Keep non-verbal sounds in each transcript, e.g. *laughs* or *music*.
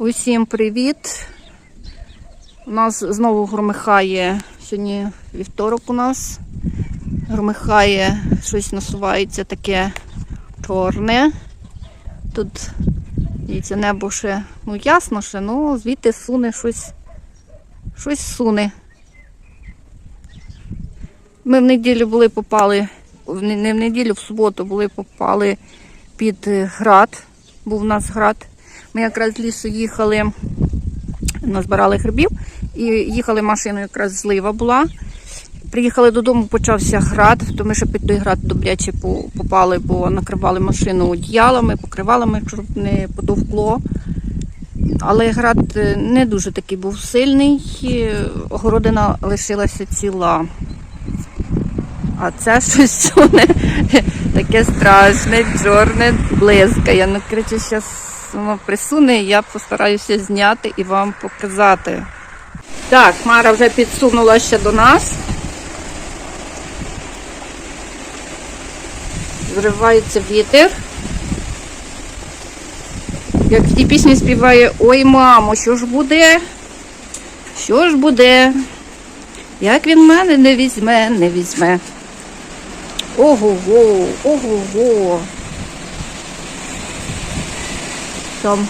Усім привіт! У нас знову громихає сьогодні вівторок у нас. Громихає, щось насувається таке чорне. Тут дивіться, небо ще ну ясно ще, ну звідти суне щось, щось суне. Ми в неділю були попали, не в неділю, в суботу були попали під град. Був у нас град. Ми якраз з лісу їхали, назбирали грибів і їхали машиною, якраз злива була. Приїхали додому, почався град, то ми ще під той град добряче попали, бо накривали машину одіялами, покривалами, щоб не потовкло. Але град е, не дуже такий був сильний, огородина лишилася ціла. А це *laughs* щось суне таке страшне, чорне, блискає. Ну, коротше, зараз воно присуне, я постараюся зняти і вам показати. Так, Мара вже підсунула ще до нас. Зривається вітер. Як в тій пісні співає Ой, мамо, що ж буде? Що ж буде? Як він мене не візьме, не візьме. Ого-го, ого-го. Там.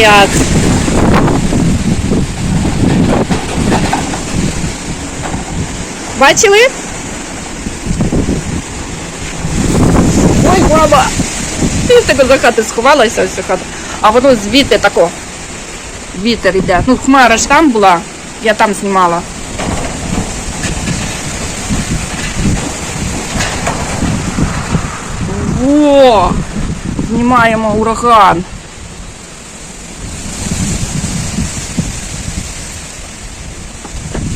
Як? Бачили? Ой, баба! Ти в тебе за хати сховалася ось хата. А воно звідти тако. Вітер йде. Ну, хмара ж там була, я там знімала. Во! Знімаємо ураган.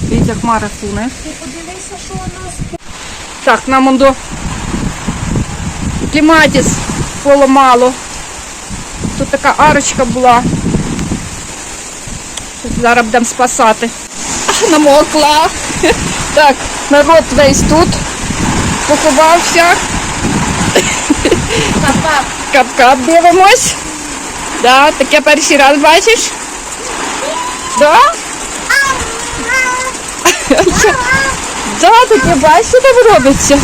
Дивіться, хмара суне. Ти подивися, що у нас Так, нам он до кліматіс поламало. Тут така арочка була. Зараз будемо спасати. Намокла. *laughs* Так, народ весь тут поховався. Кап-кап дивимось. Да, таке перший раз бачиш? Да? Да, таке бачиш, що там робиться.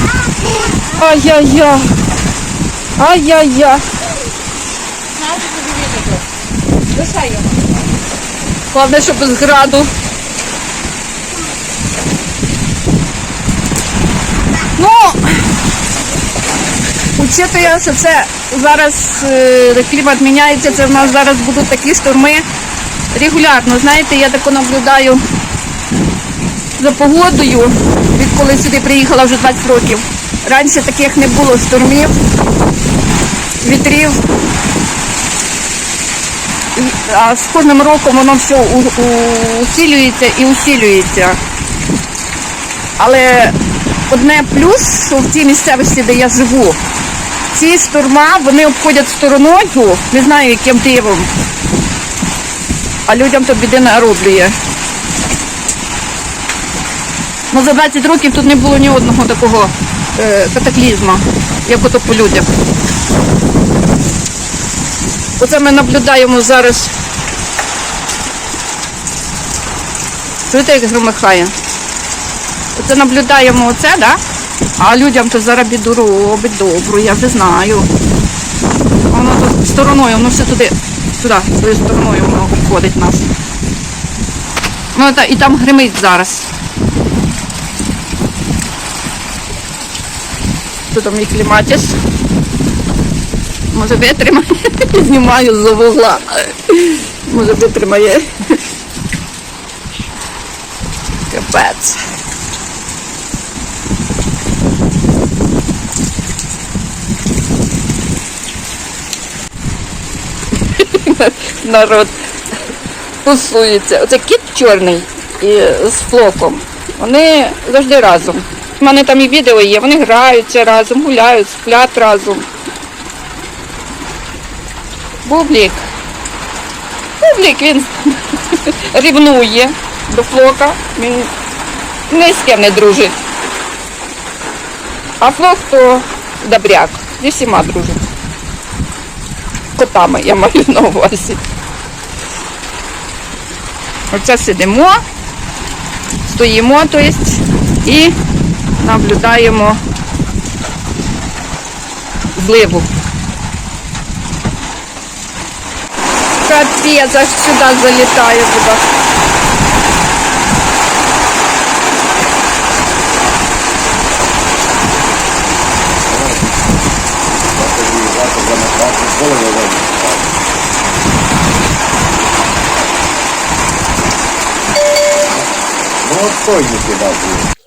Ай-яй-яй. Ай-яй-яй. Лишай його. Головне, щоб без граду. Ну, учитує, що це зараз е, клімат міняється, це в нас зараз будуть такі шторми регулярно. Знаєте, я тако наблюдаю за погодою, відколи сюди приїхала вже 20 років. Раніше таких не було штормів, вітрів. А з кожним роком воно все усилюється і усилюється. Але одне плюс, що в тій місцевості, де я живу, ці шторма вони обходять стороною, не знаю яким дивом. А людям то біди нароблює. Ну, за 20 років тут не було ні одного такого е, катаклізму, як ото по людях. Оце ми наблюдаємо зараз. Чуєте, як громихає? Оце наблюдаємо оце, да? А людям то зараз біду робить добру, я вже знаю. Воно тут стороною, воно все туди, сюди, тою стороною воно обходить нас. Ну та, і там гримить зараз. Тут мій кліматіс. Може витримає. *laughs* Знімаю за вугла. Може витримає. *laughs* Капець. *laughs* Народ тусується. Оце кіт чорний і з флоком. Вони завжди разом. У мене там і відео є, вони граються разом, гуляють, сплять разом. Бублік. Бублік він *laughs* рівнує до флока. Він ні з ким не дружить. А флот то добряк. Зі всіма дружить. Котами я маю на увазі. Оце сидимо, стоїмо, то есть, і наблюдаємо зливу. Капець, аж сюди залітає вода. Ну, отстойники, да, були.